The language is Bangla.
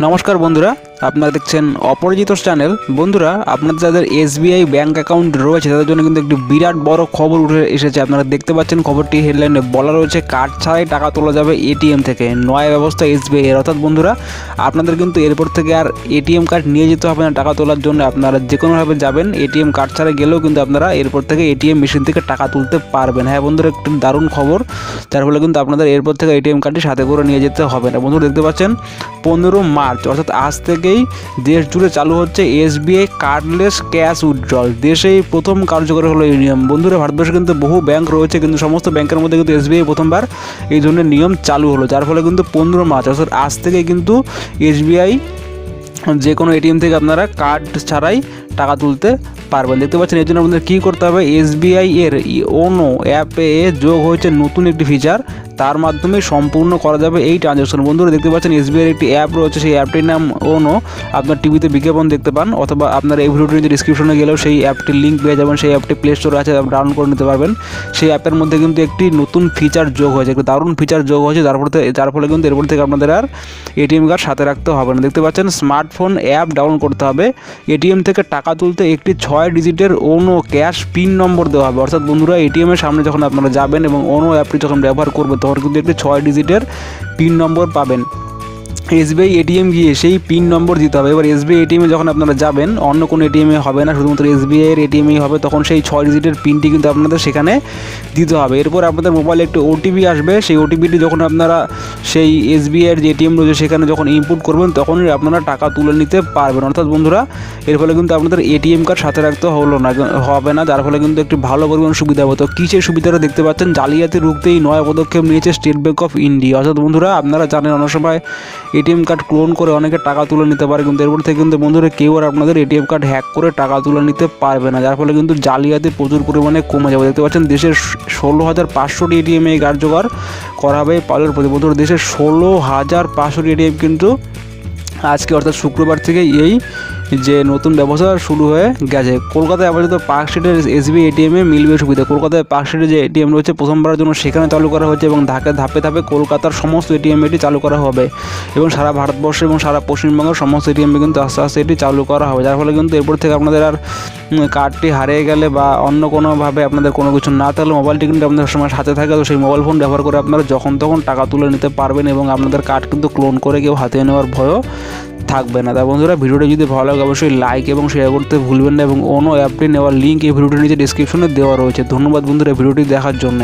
নমস্কার বন্ধুরা আপনারা দেখছেন অপরাজিত চ্যানেল বন্ধুরা, আপনাদের যাদের এসবিআই ব্যাংক অ্যাকাউন্ট রয়েছে, তাদের জন্য কিন্তু একটি বিরাট বড় খবর উঠে এসেছে। আপনারা দেখতে পাচ্ছেন খবরটি হেডলাইনে বলা রয়েছে, কার্ড ছাড়াই টাকা তোলা যাবে এটিএম থেকে। নয়া ব্যবস্থা এসবিআই এর। অর্থাৎ বন্ধুরা, আপনাদের কিন্তু এরপর থেকে আর এটিএম কার্ড নিয়ে যেতে হবে না টাকা তোলার জন্য। আপনারা যে কোনোভাবে যাবেন এটিএম কার্ড ছাড়া গেলেও কিন্তু আপনারা এরপর থেকে এটিএম মেশিন থেকে টাকা তুলতে পারবেন। হ্যাঁ বন্ধুরা, একটু দারুণ খবর। যার ফলে কিন্তু আপনাদের এরপর থেকে এটিএম কার্ডটি সাথে করে নিয়ে যেতে হবে না। বন্ধুরা, দেখতে পাচ্ছেন, পনেরো মার্চ, অর্থাৎ আজ থেকেই দেশ জুড়ে চালু হচ্ছে এসবিআই কার্ডলেস ক্যাশ উইথড্রল দেশেই প্রথম কার্যকর হলো এই নিয়ম। বন্ধুরা, ভারতবর্ষে কিন্তু বহু ব্যাংক রয়েছে, কিন্তু সমস্ত ব্যাংকের মধ্যে কিন্তু এসবিআই প্রথমবার এই ধরনের নিয়ম চালু হলো, যার ফলে কিন্তু পনেরো মার্চ, অর্থাৎ আজ থেকে কিন্তু এসবিআই যে কোনো এটিএম থেকে আপনারা কার্ড ছাড়াই টাকা তুলতে পারবেন। দেখতে পাচ্ছেন এর জন্য আপনাদের কী করতে হবে? এসবিআই এর ওনো অ্যাপে যোগ হয়েছে নতুন একটি ফিচার তার মাধ্যমে সম্পূর্ণ করা যাবে এই ট্রানজ্যাকশন বন্ধুরা, দেখতে পাচ্ছেন, এসবিআই একটি অ্যাপ রয়েছে, সেই অ্যাপটির নাম ওনো আপনার টিভিতে বিজ্ঞাপন দেখতে পান, অথবা আপনার এই ভিডিওটির ডিসক্রিপশনে গেলেও সেই অ্যাপটির লিঙ্ক পেয়ে যাবেন, সেই অ্যাপটি প্লে স্টোরে আছে ডাউনলোড করে নিতে পারবেন। সেই অ্যাপের মধ্যে কিন্তু একটি নতুন ফিচার যোগ হয়েছে, একটি দারুণ ফিচার যোগ হয়েছে, যার ফলে যার ফলে কিন্তু এরপর থেকে আপনাদের আর এটিএম কার্ড সাথে রাখতে হবে না। দেখতে পাচ্ছেন স্মার্টফোন অ্যাপ ডাউনলোড করতে হবে। এটিএম থেকে টাকা তুলতে একটি ছয় ডিজিটের ওনো ক্যাশ পিন নম্বর দেওয়া হবে। অর্থাৎ বন্ধুরা এটিএমের সামনে যখন আপনারা যাবেন এবং ওনো অ্যাপটি যখন ব্যবহার করবেন তখন কিন্তু একটি ছয় ডিজিটের পিন নম্বর পাবেন। এসবিআই এটিএম গিয়ে সেই পিন নম্বর দিতে হবে। এবার এসবিআই এটিএমে যখন আপনারা যাবেন, অন্য কোনো এটিএমে হবে না, শুধুমাত্র এসবিআই এর এটিএমই হবে, তখন সেই ছয় ডিজিটের পিনটি কিন্তু আপনাদের সেখানে দিতে হবে। এরপর আপনাদের মোবাইলে একটি ওটিপি আসবে। সেই ওটিপিটি যখন আপনারা সেই এসবিআই এর যে এটিএম রয়েছে, সেখানে যখন ইনপুট করবেন, তখনই আপনারা টাকা তুলে নিতে পারবেন। অর্থাৎ বন্ধুরা, এর ফলে কিন্তু আপনাদের এটিএম কার্ড সাথে রাখতে হলো না, হবে না, যার ফলে কিন্তু একটি ভালো পরিমাণ সুবিধা হবে। তো কিসের সুবিধাটা দেখতে পাচ্ছেন? জালিয়াতি রুখতেই নয় পদক্ষেপ নিয়েছে স্টেট ব্যাঙ্ক অফ ইন্ডিয়া অর্থাৎ বন্ধুরা, আপনারা জানেন অনেক সময় এটিএম কার্ড ক্লোন করে অনেকে টাকা তুলে নিতে পারে, কিন্তু এরপর থেকে কিন্তু বন্ধুরা কেউ আর আপনাদের এটিএম কার্ড হ্যাক করে টাকা তুলে নিতে পারবে না, যার ফলে কিন্তু জালিয়াতি প্রচুর পরিমাণে কমে যাবে। দেখতে পাচ্ছেন, দেশের ষোলো হাজার পাঁচশোটি এটিএম এই কার্যকর করা হবে পালের প্রতি। বন্ধুরা, দেশের ষোলো হাজার পাঁচশোটি এটিএম কিন্তু আজকে অর্থাৎ শুক্রবার থেকে এই যে নতুন ব্যবস্থা শুরু হয়ে গেছে। কলকাতায় আপাতত পার্ক স্ট্রিটের এসবি এটিএমে মিলবে সুবিধা। কলকাতায় পার্ক স্ট্রিটে যে এটিএম রয়েছে, প্রথমবারের জন্য সেখানে চালু করা হয়েছে এবং ধাপে ধাপে ধাপে কলকাতার সমস্ত এটিএম এটি চালু করা হবে। এবং সারা ভারতবর্ষ এবং সারা পশ্চিমবঙ্গের সমস্ত এটিএমে কিন্তু আস্তে আস্তে এটি চালু করা হবে। যার ফলে কিন্তু এরপর থেকে আপনাদের আর কার্ডটি হারিয়ে গেলে বা অন্য কোনোভাবে আপনাদের কোনো কিছু না থাকলে মোবাইলটি কিন্তু আপনাদের সময় সাথে থাকে। তো সেই মোবাইল ফোন ব্যবহার করে আপনারা যখন তখন টাকা তুলে নিতে পারবেন এবং আপনাদের কার্ড কিন্তু ক্লোন করে কেউ হাতিয়ে নেওয়ার ভয়ও থাকবে না। তা বন্ধুরা, ভিডিওটি যদি ভালো লাগে, অবশ্যই লাইক এবং শেয়ার করতে ভুলবেন না এবং অন্য অ্যাপটি নেওয়ার লিঙ্ক এই ভিডিওটির নিচে ডিসক্রিপশনে দেওয়া রয়েছে। ধন্যবাদ বন্ধুরা ভিডিওটি দেখার জন্য।